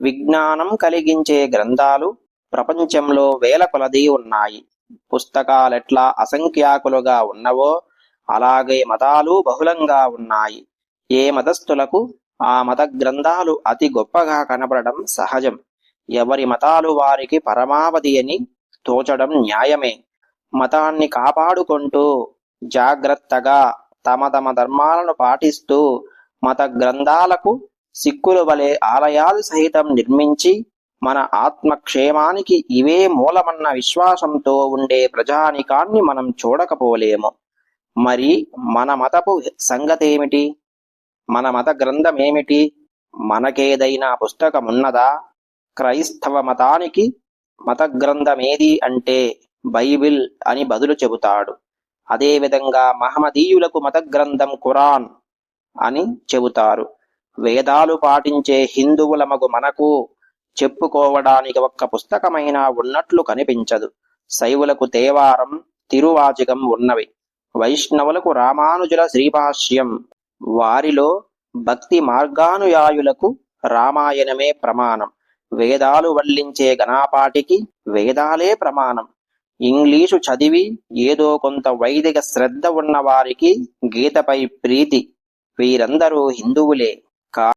విజ్ఞానం కలిగించే గ్రంథాలు ప్రపంచంలో వేల కొలది ఉన్నాయి. పుస్తకాలెట్లా అసంఖ్యాకులుగా ఉన్నవో అలాగే మతాలు బహుళంగా ఉన్నాయి. ఏ మతస్థులకు ఆ మత గ్రంథాలు అతి గొప్పగా కనపడడం సహజం. ఎవరి మతాలు వారికి పరమావధి అని తోచడం న్యాయమే. మతాన్ని కాపాడుకుంటూ జాగ్రత్తగా తమ తమ ధర్మాలను పాటిస్తూ మత గ్రంథాలకు సిక్కుల వలె ఆలయాలు సహితం నిర్మించి మన ఆత్మక్షేమానికి ఇవే మూలమన్న విశ్వాసంతో ఉండే ప్రజానికాన్ని మనం చూడకపోలేము. మరి మన మతపు సంగతేమిటి? మన మత గ్రంథమేమిటి? మనకేదైనా పుస్తకమున్నదా? క్రైస్తవ మతానికి మత గ్రంథమేది అంటే బైబిల్ అని బదులు చెబుతాడు. అదేవిధంగా మహమదీయులకు మత గ్రంథం ఖురాన్ అని చెబుతారు. వేదాలు పాటించే హిందువులమగు మనకు చెప్పుకోవడానికి ఒక్క పుస్తకమైనా ఉన్నట్లు కనిపించదు. శైవులకు తేవారం తిరువాచకం ఉన్నవి. వైష్ణవులకు రామానుజుల శ్రీభాష్యం. వారిలో భక్తి మార్గానుయాయులకు రామాయణమే ప్రమాణం. వేదాలు వల్లించే గణాపాటికి వేదాలే ప్రమాణం. ఇంగ్లీషు చదివి ఏదో కొంత వైదిక శ్రద్ధ ఉన్న వారికి గీతపై ప్రీతి. వీరందరూ హిందువులే. kā